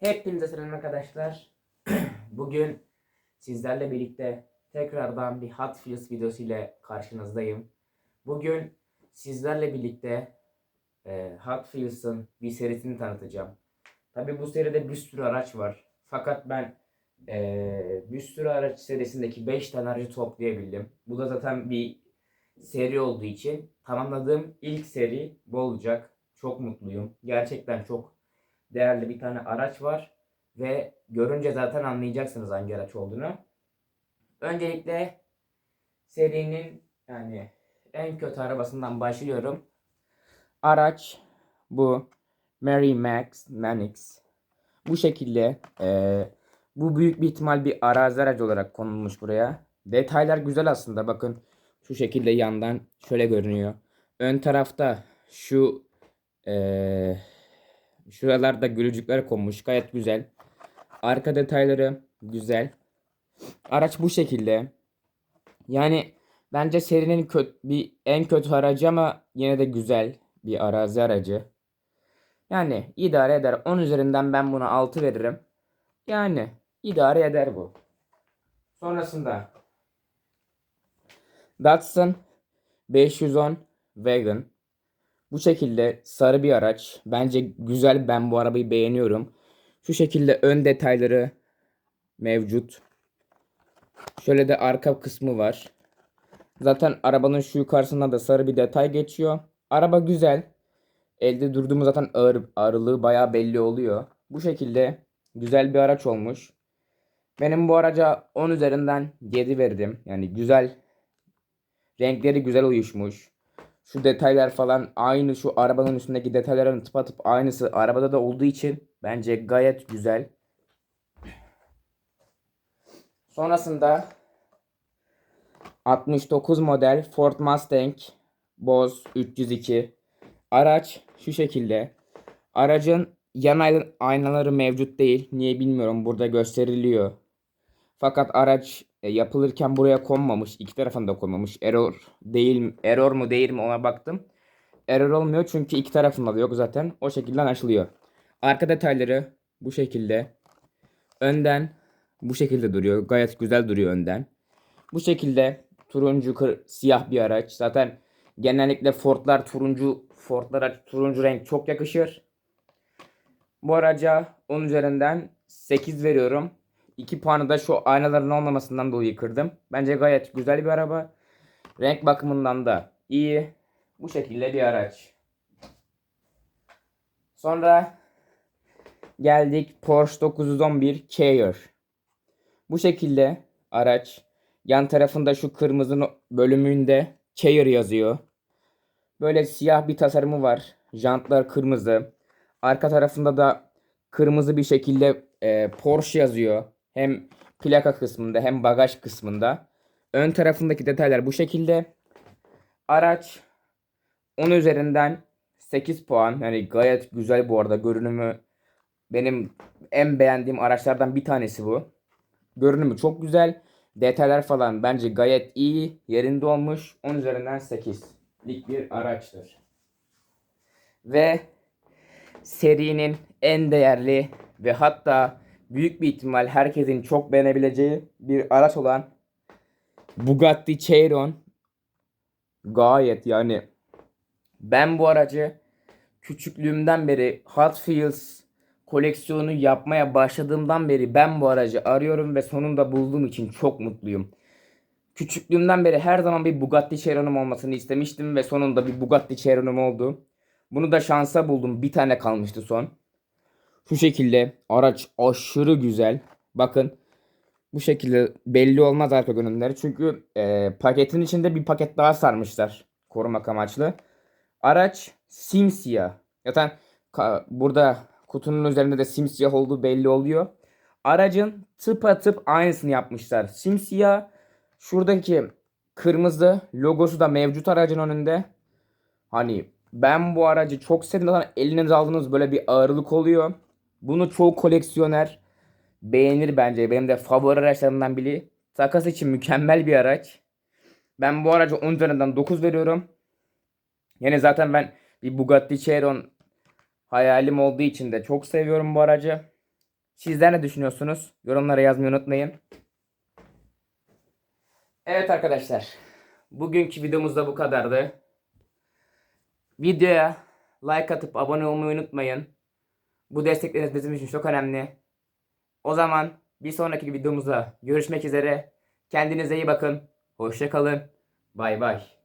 Hepinize selam arkadaşlar. Bugün sizlerle birlikte tekrardan bir Hot Wheels videosu ile karşınızdayım. Bugün sizlerle birlikte e, Hot Wheels'ın bir serisini tanıtacağım. Tabi bu seride bir sürü araç var. Fakat ben e, bir sürü araç serisindeki 5 tane aracı toplayabildim. Bu da zaten bir seri olduğu için tamamladığım ilk seri bu olacak. Çok mutluyum. Gerçekten çok değerli bir tane araç var ve görünce zaten anlayacaksınız hangi araç olduğunu. Öncelikle serinin yani en kötü arabasından başlıyorum. Araç bu Mary Max Manix. Bu şekilde eee, bu büyük bir ihtimal bir arazi aracı olarak konulmuş buraya. Detaylar güzel aslında bakın şu şekilde yandan şöyle görünüyor. Ön tarafta şu eee Şuralarda gülücükler konmuş. Gayet güzel. Arka detayları güzel. Araç bu şekilde. Yani bence serinin kö- bir en kötü aracı ama yine de güzel bir arazi aracı. Yani idare eder. 10 üzerinden ben buna 6 veririm. Yani idare eder bu. Sonrasında Datsun 510 Wagon. Bu şekilde sarı bir araç. Bence güzel. Ben bu arabayı beğeniyorum. Şu şekilde ön detayları mevcut. Şöyle de arka kısmı var. Zaten arabanın şu yukarısında da sarı bir detay geçiyor. Araba güzel. Elde durduğumuz zaten ağır, ağırlığı bayağı belli oluyor. Bu şekilde güzel bir araç olmuş. Benim bu araca 10 üzerinden 7 verdim. Yani güzel. Renkleri güzel uyuşmuş. Şu detaylar falan aynı şu arabanın üstündeki detayların tıpatıp aynısı arabada da olduğu için bence gayet güzel. Sonrasında 69 model Ford Mustang Boz 302 araç şu şekilde. Aracın yan ay- aynaları mevcut değil. Niye bilmiyorum. Burada gösteriliyor. Fakat araç e, yapılırken buraya konmamış. iki tarafında da konmamış. Error değil error mu değil mi ona baktım. Error olmuyor çünkü iki tarafında da yok zaten. O şekilde anlaşılıyor. Arka detayları bu şekilde. Önden bu şekilde duruyor. Gayet güzel duruyor önden. Bu şekilde turuncu kır, siyah bir araç. Zaten genellikle Ford'lar turuncu Ford'lara turuncu renk çok yakışır. Bu araca 10 üzerinden 8 veriyorum. 2 puanı da şu aynaların olmamasından dolayı kırdım. Bence gayet güzel bir araba. Renk bakımından da iyi. Bu şekilde bir araç. Sonra geldik Porsche 911 Carrera. Bu şekilde araç yan tarafında şu kırmızı bölümünde Carrera yazıyor. Böyle siyah bir tasarımı var. Jantlar kırmızı. Arka tarafında da kırmızı bir şekilde e, Porsche yazıyor. Hem plaka kısmında hem bagaj kısmında. Ön tarafındaki detaylar bu şekilde. Araç 10 üzerinden 8 puan. Yani gayet güzel bu arada görünümü. Benim en beğendiğim araçlardan bir tanesi bu. Görünümü çok güzel. Detaylar falan bence gayet iyi. Yerinde olmuş. 10 üzerinden 8'lik bir araçtır. Ve serinin en değerli ve hatta büyük bir ihtimal herkesin çok beğenebileceği bir araç olan Bugatti Chiron gayet yani ben bu aracı küçüklüğümden beri Hot Wheels koleksiyonu yapmaya başladığımdan beri ben bu aracı arıyorum ve sonunda bulduğum için çok mutluyum. Küçüklüğümden beri her zaman bir Bugatti Chiron'um olmasını istemiştim ve sonunda bir Bugatti Chiron'um oldu. Bunu da şansa buldum. Bir tane kalmıştı son. Şu şekilde araç aşırı güzel. Bakın bu şekilde belli olmaz arka görünümleri. Çünkü e, paketin içinde bir paket daha sarmışlar korumak amaçlı. Araç simsiyah. Zaten burada kutunun üzerinde de simsiyah olduğu belli oluyor. Aracın tıpatıp aynısını yapmışlar. Simsiyah. Şuradaki kırmızı logosu da mevcut aracın önünde. Hani ben bu aracı çok sevdim. Zaten elinize aldığınız böyle bir ağırlık oluyor. Bunu çoğu koleksiyoner beğenir bence. Benim de favori araçlarımdan biri. Takas için mükemmel bir araç. Ben bu araca 10 üzerinden 9 veriyorum. Yani zaten ben bir Bugatti Chiron hayalim olduğu için de çok seviyorum bu aracı. Sizler ne düşünüyorsunuz? Yorumlara yazmayı unutmayın. Evet arkadaşlar. Bugünkü videomuz da bu kadardı. Videoya like atıp abone olmayı unutmayın. Bu destekleriniz bizim için çok önemli. O zaman bir sonraki videomuzda görüşmek üzere. Kendinize iyi bakın. Hoşça kalın. Bay bay.